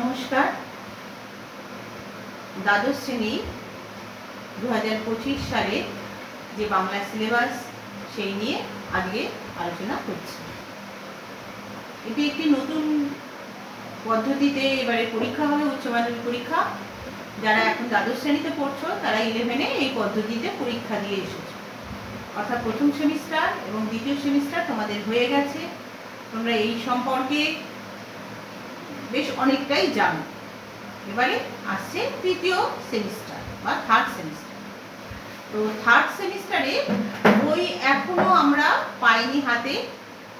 নমস্কার। দ্বাদশ শ্রেণি দু হাজার পঁচিশ সালে যে বাংলা সিলেবাস সেই নিয়ে আজকে আলোচনা করছি। এটি একটি নতুন পদ্ধতিতে এবারে পরীক্ষা হবে, উচ্চ মাধ্যমিক পরীক্ষা। যারা এখন দ্বাদশ শ্রেণীতে পড়ছো, তারা ইলেভেনে এই পদ্ধতিতে পরীক্ষা দিয়ে এসেছ। অর্থাৎ প্রথম সেমিস্টার এবং দ্বিতীয় সেমিস্টার তোমাদের হয়ে গেছে। তোমরা এই সম্পর্কে বেশ অনেকটাই জানো। এবারে আসছে তৃতীয় সেমিস্টার বা থার্ড সেমিস্টার তো থার্ড সেমিস্টারে বই এখনও আমরা পাইনি হাতে।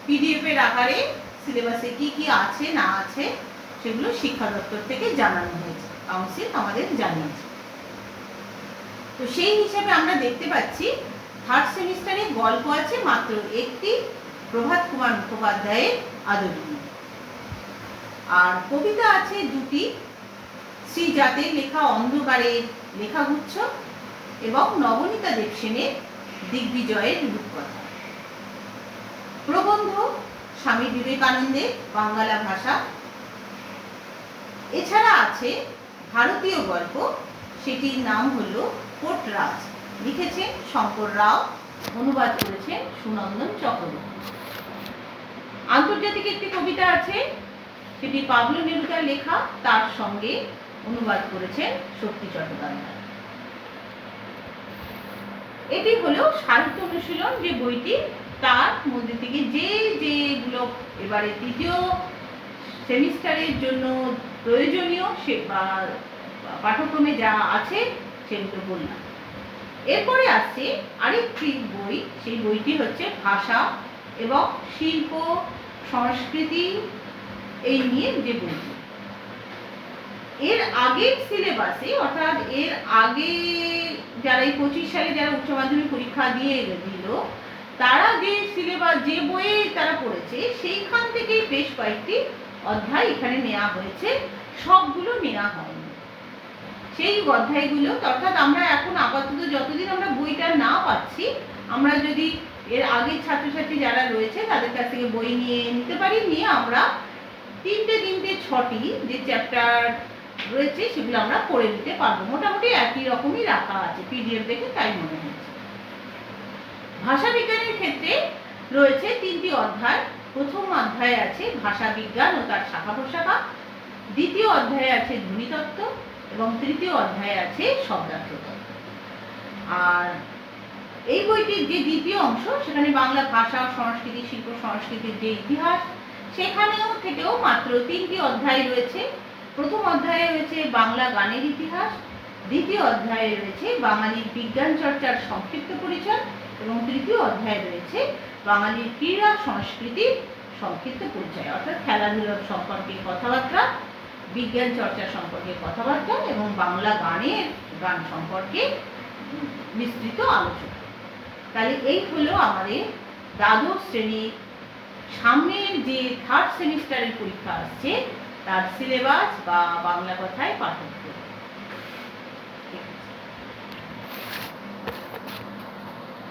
পিডিএফ এর আকারে সিলেবাসে কি কি আছে, না আছে, সেগুলো শিক্ষা দপ্তর থেকে জানানো হয়েছে। কাউন্সিল আমাদের জানিয়েছে। তো সেই হিসাবে আমরা দেখতে পাচ্ছি থার্ড সেমিস্টারে গল্প আছে মাত্র একটি প্রভাত কুমার মুখোপাধ্যায়ের আদরিনী আর কবিতা আছে দুটি। শ্রীজাতের লেখা অন্ধকারের লেখাগুচ্ছ এবং নবনীতা দেবসেনের দিগ্বিজয়ের রূপকথা। প্রবন্ধ স্বামী বিবেকানন্দের বাংলা ভাষা। এছাড়া আছে ভারতীয় গল্প, সেটির নাম হলো কোটরাজ। লিখেছেন শঙ্কর রাও, অনুবাদ করেছেন সুনন্দন চক্রবর্তী। আন্তর্জাতিক একটি কবিতা আছে সেটি পাবলো নেরুদার লেখা, তার সঙ্গে অনুবাদ করেছেন শক্তি চট্টোপাধ্যায়। এটি হলো সাহিত্য অনুশীলন যে বইটি, তার মধ্যে থেকে যে যেগুলো এবারে তৃতীয় সেমিস্টারের জন্য প্রয়োজনীয় সে পাঠ্যক্রমে যা আছে সেগুলো বললাম। এরপরে আসছে আরেকটি বই, সেই বইটি হচ্ছে ভাষা এবং শিল্প, সংস্কৃতি এই নিয়ে বইটি এর আগের সিলেবাসে অর্থাৎ এর আগে যারা এই পঁচিশ সালে যারা উচ্চ মাধ্যমিক পরীক্ষা দিয়ে দিল, তারা যে সিলেবাস যে বইয়ে তারা পড়েছে, সেইখান থেকেই বেশ কয়েকটি অধ্যায় এখানে নেওয়া হয়েছে। সবগুলো নেওয়া হয়নি। সেই অধ্যায়গুলো, অর্থাৎ আমরা এখন আপাতত যতদিন আমরা বইটা না পাচ্ছি, আমরা যদি এর আগের ছাত্রছাত্রী যারা রয়েছে, তাদের কাছ থেকে বই নিয়ে নিতে পারি, নিয়ে আমরা তিনটে তিনটে, ছটি যে চ্যাপ্টার রয়েছে, সেগুলো আমরা পড়ে নিতে পারব। মোটামুটি একই রকমই রাখা আছে পিডিএফ দেখে তাই মনে হচ্ছে। ভাষা বিজ্ঞানের ক্ষেত্রে রয়েছে তিনটি অধ্যায়। প্রথম অধ্যায়ে আছে ভাষা বিজ্ঞান ও তার শাখা প্রশাখা। দ্বিতীয় অধ্যায়ে আছে ধ্বনিতত্ত্ব এবং তৃতীয় অধ্যায়ে আছে শব্দার্থ তত্ত্ব আর এই বইটির যে দ্বিতীয় অংশ, সেখানে বাংলা ভাষা, সংস্কৃতি, শিল্প, সংস্কৃতির যে ইতিহাস সেখানেও থেকেও মাত্র তিনটি অধ্যায় রয়েছে। প্রথম অধ্যায়ে রয়েছে বাংলা গানের ইতিহাস, দ্বিতীয় অধ্যায়ে রয়েছে বাঙালির বিজ্ঞান চর্চার সংক্ষিপ্ত পরিচয়, এবং তৃতীয় অধ্যায়ে রয়েছে বাঙালির ক্রীড়া সংস্কৃতির সংক্ষিপ্ত পরিচয়। অর্থাৎ খেলাধুলার সম্পর্কে কথাবার্তা, বিজ্ঞান চর্চা সম্পর্কে কথাবার্তা, এবং বাংলা গানের গান সম্পর্কে বিস্তৃত আলোচনা। তাহলে এই হলো আমাদের দ্বাদশ শ্রেণির সামনের যে থার্ড সেমিস্টারের পরীক্ষা আসছে তার সিলেবাস বা বাংলা কথায় পাঠক